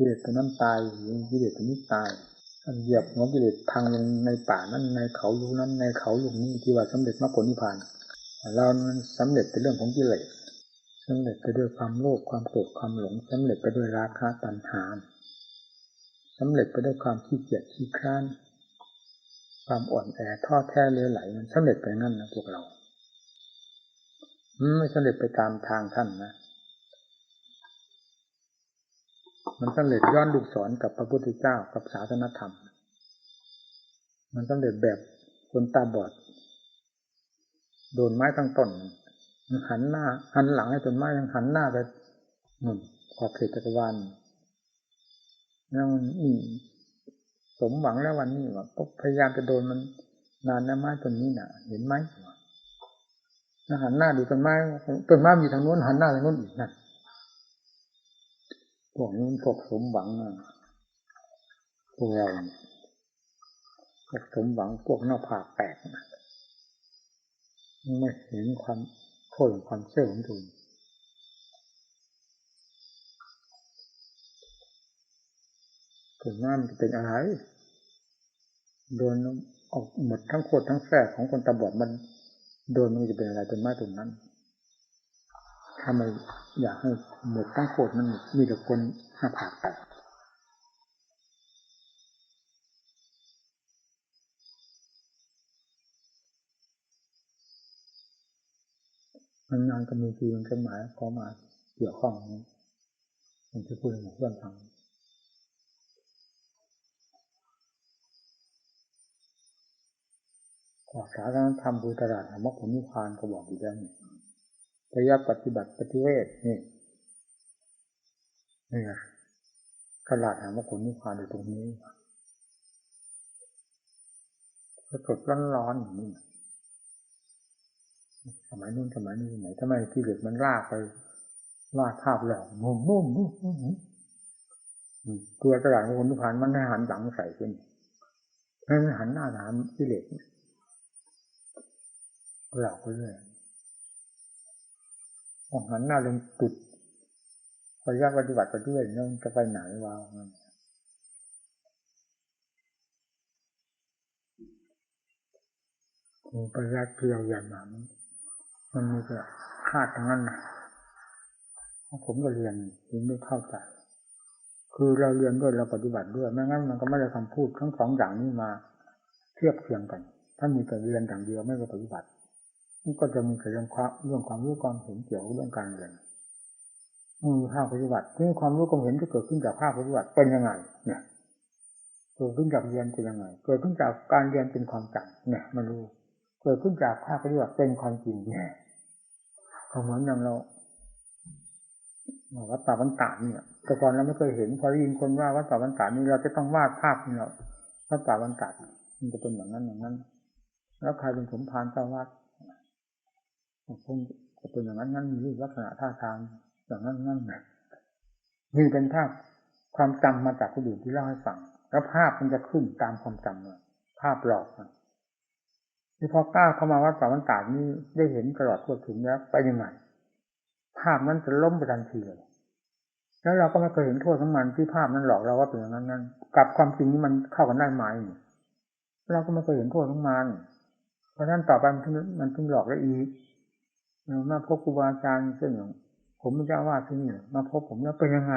กิเลสตัวนั้นตายกิเลสตัวนี้ตายเหยียบหัวกิเลสพังลงในป่านั้นในเขาลูกนั้นในเขาลูกนี้ที่ว่าสำเร็จมรรคผลนิพพานเรานั้นสำเร็จเป็นเรื่องของกิเลสสำเร็จไปด้วยความโลภความโกรธความหลงสำเร็จไปด้วยราคะตัณหาสำเร็จไปด้วยความขี้เกียจขี้คร้านความอ่อนแอท้อแท้เลือไหลมันสำเร็จไปงั้นนะพวกเราไม่สำเร็จไปตามทางท่านนะ มันสำเร็จย้อนลูกศรกับพระพุทธเจ้ากับศาสนธรรม มันสำเร็จแบบคนตาบอด โดนไม้ตั้งต้นหันหน้า หันหลังให้ต้นไม้ยังหันหน้าไปหนุนขอบเขตจักรวาลแล้วนี่สมหวังแล้ววันนี้ว่าพยายามจะโดนมันนานนะไม้ต้นนี้น่ะ เห็นไหมหันหน้าดูต้นไม้ต้นไม้มีทางโน้นหันหน้าทางโน้นอีกนั่น พวกนี้พวกสมหวังนะพวกเราพวกสมหวังพวกหน้าผากแตกไม่เห็นความโทษของความเสื่อของตัวผลหน้ามันจะเป็นอะไรโดนออกหมดทั้งโคตรทั้งแฝกของคนตาบอดมัน โดนมันจะเป็นอะไรเป็นไม้ตรงนั้น ทำไมอยากให้หมดทั้งโคตรมันมีแต่คนหน้าผากแตกมันงานก็มีทีมันเคลื่อนหมายก็มาเกี่ยวข้องนี้มันจะพูดให้เพื่อนฟังขอสาธารณธรรมบูตลาดธรรมผลนิพพานก็บอกอยู่แล้วนี่ พยายามปฏิบัติปฏิเวทนี่นี่ไงตลาดธรรมผลนิพพานอยู่ตรงนี้สดร้อนๆอย่างนี้สมัยนู้นสมัยนี้ไหนทำไมที่เหลือมันลากไปลากภาพแล้วงงงงงตัวตลาดคนนิพพานมันให้หันหลังใส่ขึ้นให้มันหันหน้าถามที่เหลือหลอกไปเรื่อย หันหน้าลงตุดพยายามปฏิบัติไปเรื่อยนั่นจะไปไหนวะโอ้ปริยัติเกี่ยวอย่างนั้นมันมีแต่คาดทั้งนั้นนะผมก็เรียนยังไม่เข้าใจคือเราเรียนด้วยเราปฏิบัติด้วยไม่งั้นมันก็ไม่ได้คำพูดทั้งสองอย่างนี้มาเทียบเคียงกัน ถ้ามีแต่เรียนอย่างเดียวไม่ได้ปฏิบัติ นก็จะมีแต่เรื่องความเรื่องความรู้ความเห็นเกี่ยวกับเรื่องการเรียนมีภาคปฏิบัติที่ความรู้ความเห็นที่เกิดขึ้นจากภาคปฏิบัติเป็นยังไงเนี่ยเกิดขึ้นจากเรียนเป็นยังไง เกิดขึ้นจากการเรียนเป็นความจำเนี่ยมารู้ เกิดขึ้นจากภาคปฏิบัติเป็นความจริงเนี่ยเหมือนอย่างเราวัดป่าบรรดาเนี่ยแต่ก่อนเราไม่เคยเห็นพอได้ยินคนว่าวัดป่าบรรดานี่เราจะต้องวาดภาพนี่เราวัดป่าบรรดามันจะเป็นอย่างนั้นอย่างนั้น แล้วใครเป็นสมภารเจ้าวัด คงเป็นอย่างนั้นนั่นมีลักษณะท่าทางอย่างนั้นนั่นนี่เป็นภาพความจำมาจากคนอื่นที่เล่าให้ฟังแล้วภาพมันจะขึ้นตามความจำเลยภาพหลอกนี่พอก้าวเข้ามาวัดป่าวันตาดนี้ได้เห็นตลอดทั่วถึงแล้วไปยังไงภาพนั้นจะล้มไปทันทีเลยแล้วเราก็ไม่เคยเห็นโทษของมันที่ภาพนั้นหลอกเราว่าเป็นอย่างนั้นนั้นกับความจริงนี้มันเข้ากันได้ไหมเราก็ไม่เคยเห็นโทษของมันเพราะนั้นต่อไปมันมันถึงหลอกได้อีก มาพบครูบาอาจารย์เช่นอย่างผมไม่ได้ว่าที่นี่มาพบผมแล้วเป็นยังไง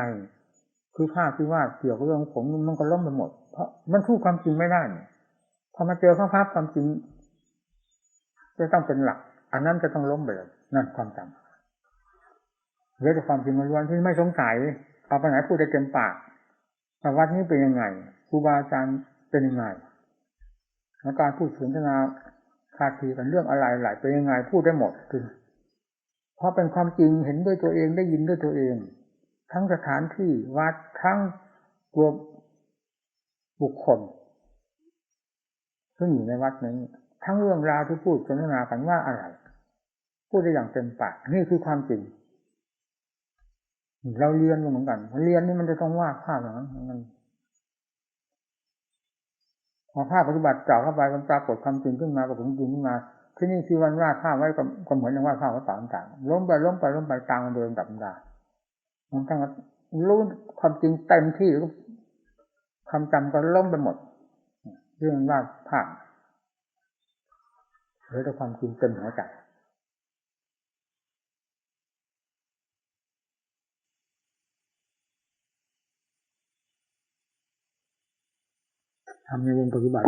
คือภาพที่ว่าเกี่ยวกับเรื่องผมมันก็ล้มไปหมด เพราะมันสู้ความจริงไม่ได้พอมาเจอภาพความจริงจะต้องเป็นหลัก อันนั้นจะต้องล้มไปเลยนั่นความจำเรื่องความจริงล้วนที่ไม่สงสัยเอาไปไหนพูดได้เต็มปากวัดนี้เป็นยังไงครูบาอาจารย์เป็นยังไงแล้วการพูดสนทนาคาทีกันเรื่องอะไรหลายเป็นยังไงพูดได้หมดคือ เพราะเป็นความจริงเห็นด้วยตัวเองได้ยินด้วยตัวเอง ทั้งสถานที่วัดทั้งตัวบุคคล ซึ่งอยู่ในวัดนี้ทั้งเรื่องราวที่พูดสนทนากันว่าอะไร พูดได้อย่างเต็มปากนี่คือความจริง เราเรียนเหมือนกันเรียนนี่มันจะต้องวาดภาพอย่างนั้นมันพอภาพปฏิบัติเจาะเข้าไปมันปรากฏความจริงขึ้นมาปรากฏจริงขึ้นมา ที่นี่ที่วันวาดภาพไว้ก็เหมือนอย่างวาดภาพว่าต่างต่างล้มไปล้มไปล้มไปตามมันโดยลำดับดามันตั้งรู้ความจริงเต็มที่ความจำก็ล้มไปหมดเรื่องว่าภาพเหลือแต่ความจริงเต็มหัวใจทำในวงปฏิบัติ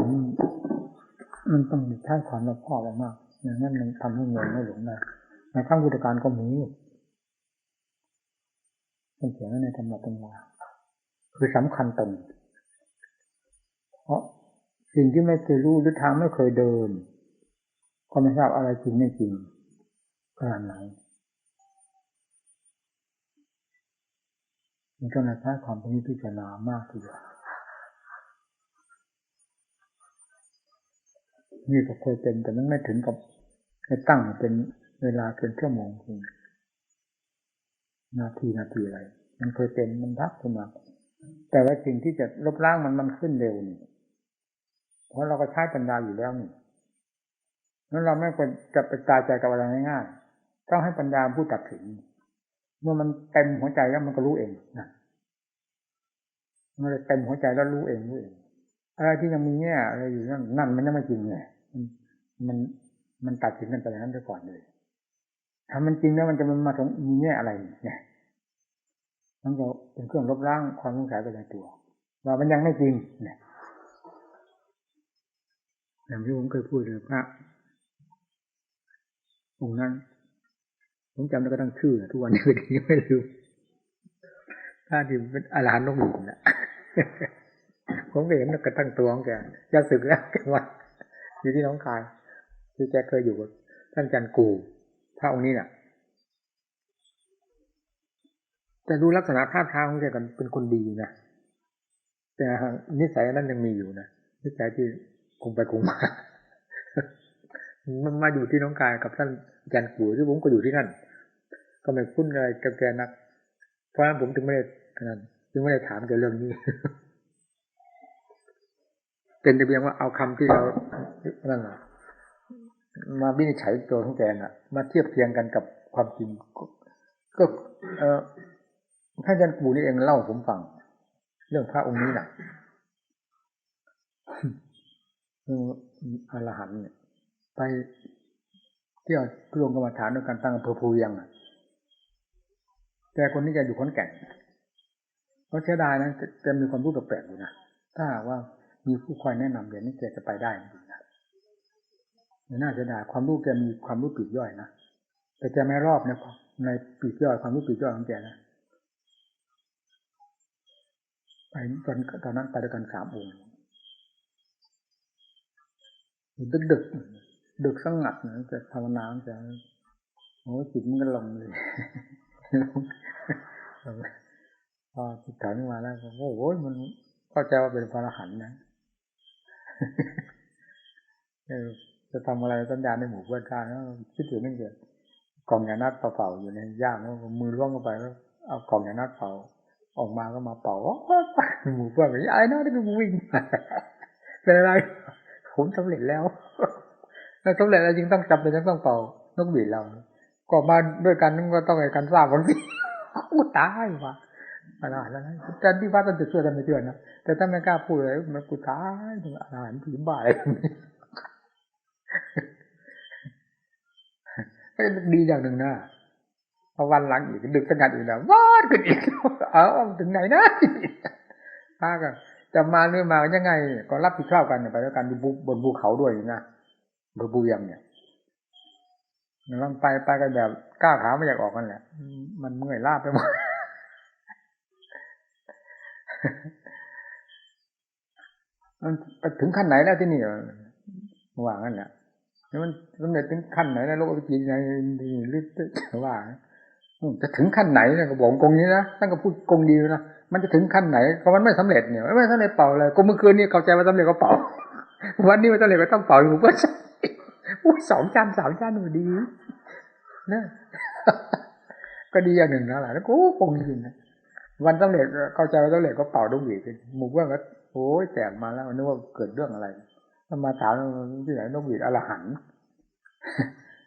มันต้องใช้ความรอบคอบมากอย่างนั้นมันทำให้เงินไม่หลงได้ในขั้งพุทธการก็มีเป็นเขียนไว้ในธรรมะตำราคือสำคัญตรงเพราะสิ่งที่ไม่เคยรู้หรือทางไม่เคยเดิน ก็ไม่ทราบอะไรจริงไม่จริงขนาดไหนมันก็ใช้ความพิจารณามากทีเดียว นี่ก็เคยเป็นแต่มันไม่ถึงกับให้ตั้งเป็นเวลาเป็นชั่วโมงจริงนาทีนาทีอะไร มันเคยเป็นมันทักขึ้นมาแต่ว่าสิ่งที่จะลบล้างมันมันขึ้นเร็วนี่เพราะเราก็ใช้ปัญญาอยู่แล้วนี่นั้นเราไม่ควรจะไปตายใจกับอะไรง่ายๆต้องให้ปัญญาผู้ตัดสินเมื่อมันเต็มหัวใจแล้วมันก็รู้เองนะมันเต็มหัวใจแล้วรู้เองรู้เองอะไรที่ยังมีแง่อะไรอยู่นั่นนั่นมันยังไม่จริงไง มันมันตัดสินกันไปอย่างนั้นไปก่อนเลยถ้ามันจริงแล้วมันจะมันมาถึงมีแง่อะไรเนี่ยมันก็เป็นเครื่องลบล้างความสงสัยไปในตัวว่ามันยังไม่จริงเนี่ยอย่างที่ผมเคยพูดเลยพระองค์นั้นผมจำได้ก็ตั้งชื่อทุกวันนี้ก็ดีไม่รู้ถ้าที่เป็นอาหารต้องอยู่นะผมเห็นกระตั้งตัวของแกจะสึกแล้วแกว่า อยู่ที่น้องคาย ที่แกเคยอยู่กับท่านจันกูพระองค์นี้น่ะ แต่ดูลักษณะภาพทางของแกกันเป็นคนดีนะแต่นิสัยนั้นยังมีอยู่นะนิสัยที่คงไปคงมามันมาอยู่ที่น้องกายกับท่านจันกูที่ผมก็อยู่ที่นั่นก็ไม่คุ้นอะไรกับแกนัก เพราะฉะนั้นผมถึงไม่ได้นั้นจึงไม่ได้ถามแกเรื่องนี้ เป็นแต่เพียงว่าเอาคำที่เรา นั่นแหละมาวินิจฉัยตัวของแกน่ะ มาเทียบเทียงกันกับความจริงก็เออท่านอาจารย์ปู่นี่เองเล่าผมฟัง เรื่องพระองค์นี้น่ะอรหันเนี่ย ไปเที่ยวทุงกรรมฐานด้วยการตั้งอำเภอภูยังอะแต่คนนี้จะอยู่ขอนแก่นเพราะเสียดายนะจะมีความรู้แปลกๆอยู่นะถ้าว่ามีผู้คอยแนะนำเดี๋ยวนี้แกจะไปได้ น,น่าจะได้ความรู้แกมีความรู้ปีกย่อยนะแต่แกไม่รอบนะในปีกย่อยความรู้ปีกย่อยของแกนะไปตอนตอนนั้นไปด้วยกันสามองค์ดึกดึกดึกสงัดนะจะภาวนาจะโอ้จิตมันก็ลงเลยพอจิตถอยมาแล้วโอ้โหมันเข้าใจว่าเป็นพระอรหันต์นะ จะทำอะไรสัญญาในหมู่เพื่อนกันแล้วคิดถึงนั่นเกิดกล่องยานัดเป่าอยู่ในย่ามแล้วมือล่วงเข้าไปแล้วเอากล่องยานัดเป่าออกมาก็มาเป่าหมู่เพื่อนอะไรนะที่กูวิ่งเป็นอะไร ผมสำเร็จแล้วแล้วสำเร็จแล้วจึงต้องจับเป็นต้องเป่านกบีดเราก็มาด้วยกันก็ต้องไอ้กันทราบวันที่กูตายว่ะอะไรแล้วนะแต่ที่ว่าต้องจะช่วยกันไม่เชื่อนะแต่ถ้าไม่กล้าพูดเลยมันกูตายถึงอาหารผีบ่าย ก็ดีอย่างหนึ่งนะพอวันหลังอีกดึกสงัดอีกแล้ววาดขึ้นอีกเอาถึงไหนนะพากันจะมาเรื่อมายังไง ก็รับผิดชอบกันไปแล้วกันบนภูเขาด้วยนะบนภูยังเนี่ยลองไปไปกันแบบก้าวขาไม่อยากออกกันแหละ มันเมื่อยล้าไปหมดมันถึงขั้นไหนแล้วที่นี่ว่างั้นแหละ แล้วมันสำเร็จถึงขั้นไหนนะโลกวิจิตในลิตว่าจะถึงขั้นไหนเนี่ยก็บอกกงนี้นะท่านก็พูดกงดีนะมันจะถึงขั้นไหนก็มันไม่สำเร็จเนี่ยไม่สำเร็จเป่าเลยก็เมื่อคืนนี้เข้าใจว่าสำเร็จก็เป่า วันนี้ไม่สำเร็จก็ต้องเป่าอยู่ก็ใช่สองจานสามจานมันดีนะก็ดีอย่างหนึ่งนะหละแล้วก็คงดีนะวันสำเร็จเข้าใจว่าสำเร็จก็เป่าดุหวีหมู่เพื่อนก็โอ้ยแตกมาแล้วนึกว่าเกิดเรื่องอะไร มาถามที่ไหนนกหวีดอรหัน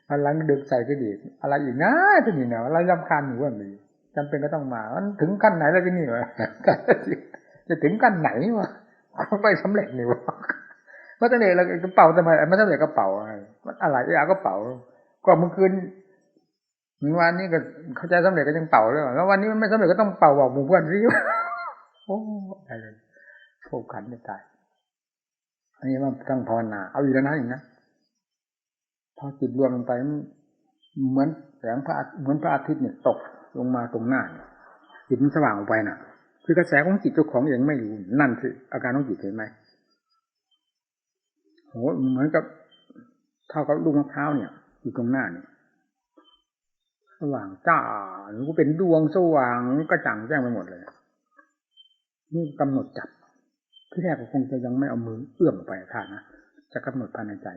พลังดึกใส่ก็ดีอะไรอีกนะที่นี่เนาะอะไรรำคาญหนูว่ามีจำเป็นก็ต้องมามันถึงขั้นไหนแล้วที่นี่วะจะถึงขั้นไหนวะไม่สำเร็จนี่วะมันจะเนี่ยเรากระเป๋าทำไมมันสำเร็จกระเป๋าอะไรมันอะไรอยากกระเป๋าก็เมื่อคืนวันนี้ก็เข้าใจสำเร็จก็ยังเป่าเลยแล้ววันนี้มันไม่สำเร็จก็ต้องเป่าบอกหมู่เพื่อนริ้วโอ้อะไรโฟขันไม่ตาย อันนี้ว่าตั้งภาวนา เอาอยู่แล้วนะอย่างนั้นพอจิตรวมลงไปเหมือนแสงพระเหมือนพระอาทิตย์เนี่ยตกลงมาตรงหน้าจิตมันสว่างออกไปน่ะ คือกระแสของจิตเจ้าของเองไม่รู้นั่นคืออาการของจิตเห็นไหมโหเหมือนกับเท่ากับลูกมะพร้าวเนี่ย อยู่ตรงหน้าเนี่ยสว่างจ้าหรือว่าเป็นดวงสว่างกระจ่างแจ้งไปหมดเลย นี่กำหนดจับ ที่แรกก็คงจะยังไม่เอามือเอื้อมไปท่านะจะกำหนดภายในใจ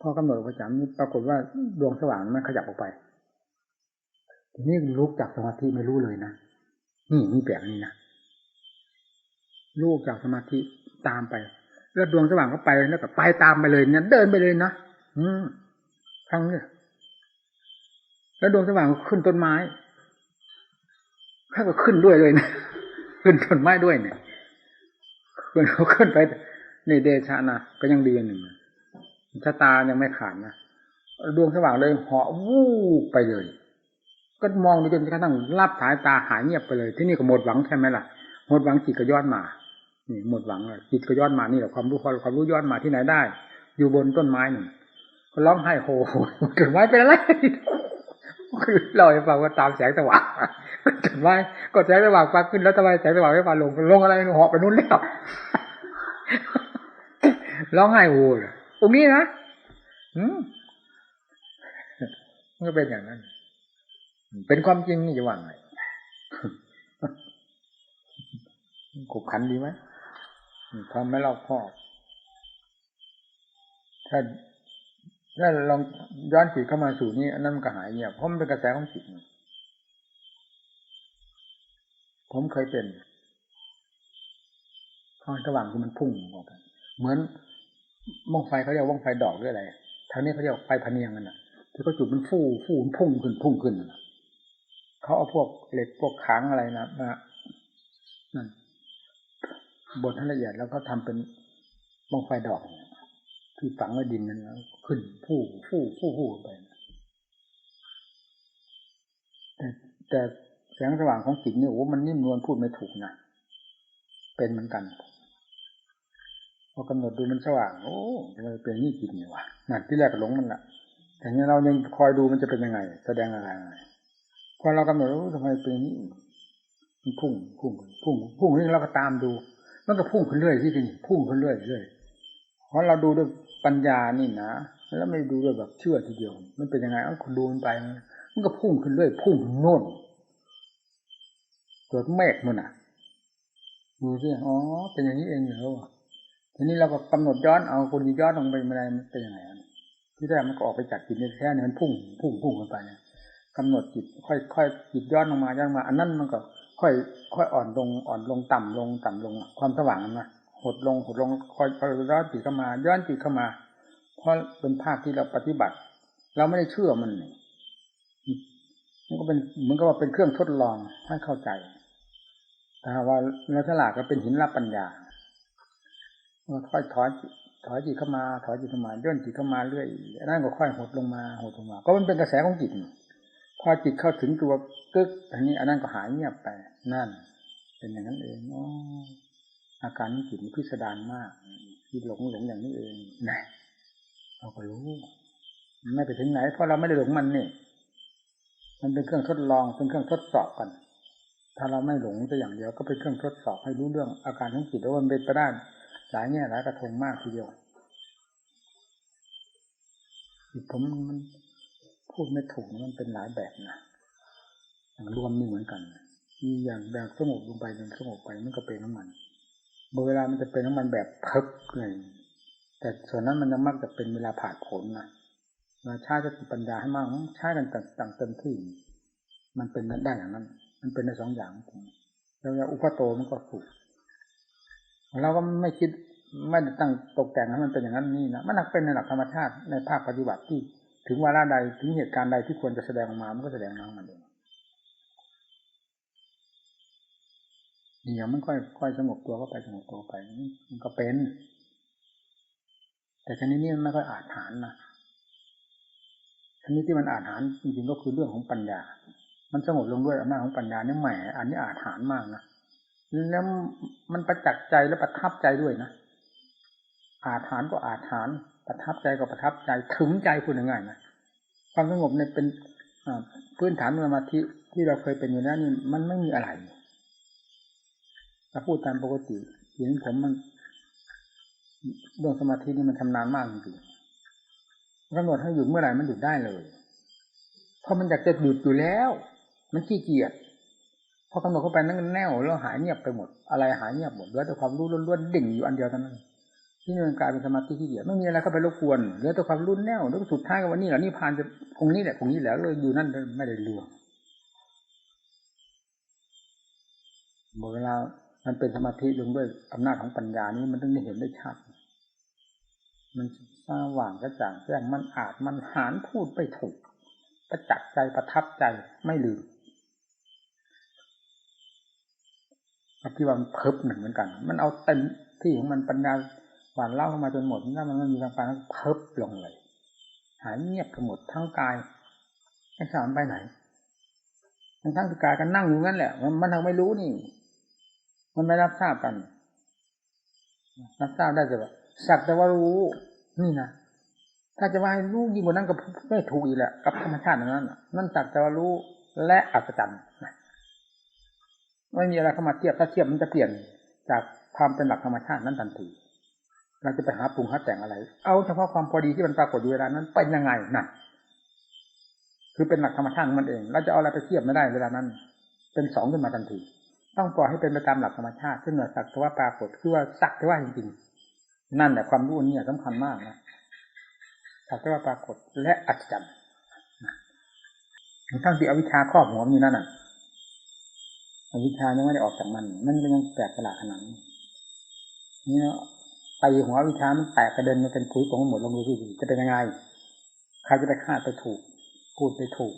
พอกำหนดประจำนี่ปรากฏว่าดวงสว่างมันขยับออกไปทีนี้ลุกจากสมาธิไม่รู้เลยนะนี่นี่แปลกนี่นะลูกจากสมาธิตามไป แล้วดวงสว่างก็ไปแล้วก็ไปตามไปเลยเนี่ยเดินไปเลยนะอืมทั้งเนี้แล้วดวงสว่างก็ขึ้นต้นไม้ข้าก็ขึ้นด้วยเลยนะขึ้นต้นไม้ด้วยเนี่ย ขึ้นเขาขึ้นไป นี่เดชะนะก็ยังดีหนึ่งชะตายังไม่ขาดนะดวงสว่างเลยเหาะวูบไปเลย ก็มองดูจนกระทั่งรับสายตาหายเงียบไปเลย ที่นี่ก็หมดหวังใช่ไหมล่ะหมดหวังจิตก็ย้อนมา นี่หมดหวังเลยจิตก็ย้อนมานี่แหละความรู้ความรู้ย้อนมาที่ไหนได้ อยู่บนต้นไม้หนึ่งก็ร้องไห้โหต้นไม้เป็นอะไร คือเราให้ฟังว่าตามแสงสว่างต้นไมก็แสงสว่างฟ้าขึ้นแล้วทำไมแสงสว่างไม่ฟ้าลงลงอะไรหาะไปนู้นแล้วร้องไห้โอ้ตรงนี้นะอืมมันก็เป็นอย่างนั้น เป็นความจริงนี่จะว่าไงขบขันดีไหมทำไม่รอบคอบ ถ้า ถ้าลองย้อนจิตเข้ามาสู่นี้อันนั้นมันก็หายเงียบเพราะมันเป็นกระแสของจิตผมเคยเป็นข้างระหว่างที่มันพุ่งออกไปเหมือนมองไฟเขาเรียกว่องไฟดอกหรืออะไรทางนี้เขาเรียกไฟพเนียงกันน่ะ ที่เขาจุดมันฟูฟูพุ่งขึ้นพุ่งขึ้นน่ะเขาเอาพวกเหล็กพวกขังอะไรนะมานั่นบดให้ละเอียดแล้วก็ทำเป็นมองไฟดอก ที่ฝังไว้ดินนั้นแล้วขึ้นฟูฟูฟูฟูไปแต่แต่แสงสว่างของจิตนี่โอ้มันนิ่มนวลพูดไม่ถูกนะเป็นเหมือนกันพอกำหนดดูมันสว่าง โอ้ทำไมเป็นนี่จิตนี่วะนั่นที่แรกก็หลงมันละแต่เนี้ยเรายังคอยดูมันจะเป็นยังไง แสดงอะไรพอเรากำหนดรู้ทำไมเป็นนี่มันพุ่งพุ่งพุ่งพุ่งนี่เราก็ตามดู มันก็พุ่งขึ้นเรื่อยที่จริงพุ่งขึ้นเรื่อยเรื่อยเพราะเราดูด้วย ปัญญานี่นะแล้วไม่ดูด้วยแบบเชื่อทีเดียว มันเป็นยังไงเอ้คุณดูมันไป มันก็พุ่งขึ้นเรื่อยพุ่งโน่นเกิดเมฆมันอะดูสิอ๋อเป็นอย่างนี้เองเหรอทีนี้เราก็กำหนดย้อนเอาคนย้อนลงไปเมื่อไรมันเป็นยังไงที่แรกมันก็ออกไปจากจิตในแท้เนี่ยมันพุ่งพุ่งพุ่งกันไปเนี่ยกำหนดจิตค่อยค่อยจิตย้อนลงมาย้อนมา อันนั้นมันก็ค่อย ค่อยอ่อนลงอ่อนลงต่ำลงต่ำลงความสว่างมันมา หดลงหดลงค่อยคอยย้อนจิตเข้ามาย้อนจิตเข้ามา เพราะเป็นภาคที่เราปฏิบัติ เราไม่ได้เชื่อมันมันก็เป็นเหมือนกับว่าเป็นเครื่องทดลองให้เข้าใจแต่ว่าเราฉลาดก็เป็นหินรับปัญญาเราค่อยถอยถอยจิตเข้ามา ถอยจิตเข้ามาย่นจิตเข้ามาเรื่อยนั่นก็ค่อยหดลงมาหดลงมา ก็มันเป็นกระแสของจิตพอจิตเข้าถึงตัวกึกอันนี้อันนั้นก็หายเงียบไปนั่น เป็นอย่างนั้นเองอ๋อ อาการนี้จิตพิสดารมากจิตหลงหลงอย่างนี้เองนะเราก็รู้ไม่ไปถึงไหน เพราะเราไม่ได้หลงมันนี่มันเป็นเครื่องทดลองเป็นเครื่องทดสอบกัน ถ้าเราไม่หลงแต่อย่างเดียวก็เป็นเครื่องทดสอบให้รู้เรื่องอาการของจิตว่ามันเป็นไปได้หลายแง่หลายกระทงมากทีเดียวผมมันพูดไม่ถูกมันเป็นหลายแบบนะอย่างรวมนี่เหมือนกันมีอย่างแบบสงบลงไปจนสงบไปมันก็เป็นน้ำมัน เวลามันจะเป็นน้ำมันแบบเพิกเลยแต่ส่วนนั้นมันยังมักจะเป็นเวลาผ่านผลนะมาใช้จะติปัญญาให้มากใช้กันต่างเต็มที่ มันเป็นได้อย่างนั้น มันเป็นในสองอย่างแล้วอุปโตมันก็ถูกเราก็ไม่คิดไม่ตั้งตกแต่งให้มันเป็นอย่างนั้นนี่นะมันนักเป็นในหลักธรรมชาติในภาคปฏิบัติที่ ถึงวาระใดถึงเหตุการณ์ใดที่ควรจะแสดงออกมามันก็แสดงออกมาเอง เดี๋ยวมันค่อยค่อยสงบตัวก็ไปสงบตัวไปมันก็เป็น แต่ชนิดนี้มันไม่ค่อยอาถรรพ์นะชนิดที่มันอาถรรพ์จริงๆก็คือเรื่องของปัญญา มันสงบลงด้วยอำนาจของปัญญาเนี่ยแหมอันนี้อาถรรพ์มากนะแล้วมันประจักษ์ใจและประทับใจด้วยนะอาถรรพ์ก็อาถรรพ์ประทับใจก็ประทับใจถึงใจพูดง่ายๆนะความสงบเนี่ยเป็นพื้นฐานสมาธิที่เราเคยเป็นอยู่แล้วนี่มันไม่มีอะไร ถ้าพูดตามปกติเห็นผมมันเรื่องสมาธินี่มันชำนาญมากจริงๆกำหนดให้หยุดเมื่อไหร่มันหยุดได้เลย เพราะมันอยากจะหยุดอยู่แล้ว มันขี้เกียจพอกำหนดเข้าไปนั่นแน่วแล้วหายเงียบไปหมด อะไรหายเงียบหมดเหลือแต่ความรู้ล้วนๆดิ่งอยู่อันเดียวเท่านั้น ที่นี่มันกลายเป็นสมาธิขี้เกียจไม่มีอะไรเข้าไปรบกวนเหลือแต่ความรุ่นแน่วแล้วสุดท้ายก็วันนี้แหละนี่ผ่านจะคงนี้แหละคงนี้แหละเลยอยู่นั่นไม่ได้เรื่องหมดเวลา มันเป็นสมาธิลงด้วยอำนาจของปัญญานี้มันต้องได้เห็นได้ชัด มันสว่างกระจ่างแจ้งมันอาจมันหานพูดไปถูก ประจักษ์ใจประทับใจไม่ลืมอภิวันเพิบหนึ่งเหมือนกัน มันเอาเต็มที่ของมันปัญญาหวานเล่าเข้ามาจนหมดถ้ามันไม่มีทางการเพิบลงเลย หายเงียบทั้งหมดทั้งกายไอ้สามไปไหน ทั้งทั้งกายกันนั่งอยู่นั่นแหละ มันมันทางไม่รู้นี่ มันไม่รับทราบกัน รับทราบได้แต่ว่าสักแต่ว่ารู้นี่นะถ้าจะว่าให้รู้ยิ่งกว่านั้นก็ไม่ถูกอีกแหละกับธรรมชาตินั้นนั่นสักแต่ว่ารู้และอัศจรรย์ไม่มีอะไรเข้ามาเทียบถ้าเทียบมันจะเปลี่ยนจากความเป็นหลักธรรมชาตินั้นทันทีเราจะไปหาปรุงหาแต่งอะไร เอาเฉพาะความพอดีที่มันปรากฏอยู่เวลานั้นเป็นยังไงน่ะคือเป็นหลักธรรมชาติมันเองเราจะเอาอะไรไปเทียบไม่ได้เวลานั้น เป็นสองขึ้นมาทันที ต้องปล่อยให้เป็นไปตามหลักธรรมชาติซึ่งเหนือสักแต่ว่าปรากฏคือว่าสักแต่ว่าจริงๆ นั่นแหละความรู้นี่สำคัญมากนะสักแต่ว่าปรากฏและอัศจรรย์ทั้งที่อวิชชาครอบหัวมันอยู่นั่นน่ะอวิชชายังไม่ได้ออกจากมัน มันยังแปลกประหลาดขนาดนี้นี่ตีหัววิชามันแตกกระเด็นมันเป็นผุยผงหมดลงดูที่จะเป็นยังไงใครจะไปคาดไปถูกพูดไปถูก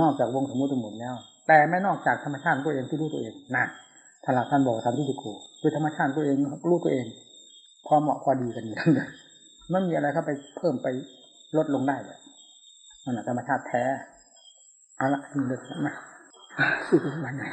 นอกจากวงสมมติหมดแล้ว แต่ไม่นอกจากธรรมชาติตัวเองที่รู้ตัวเองนะท่านหลักท่านบอกทำที่ติโกคือธรรมชาติตัวเองรู้ตัวเอง พอเหมาะพอดีกันอยู่ทั้งนั้นไม่มีอะไรเข้าไปเพิ่มไปลดลงได้เลยนั่นแหละธรรมชาติแท้เอาละนี่เลยนะสุดวันไหน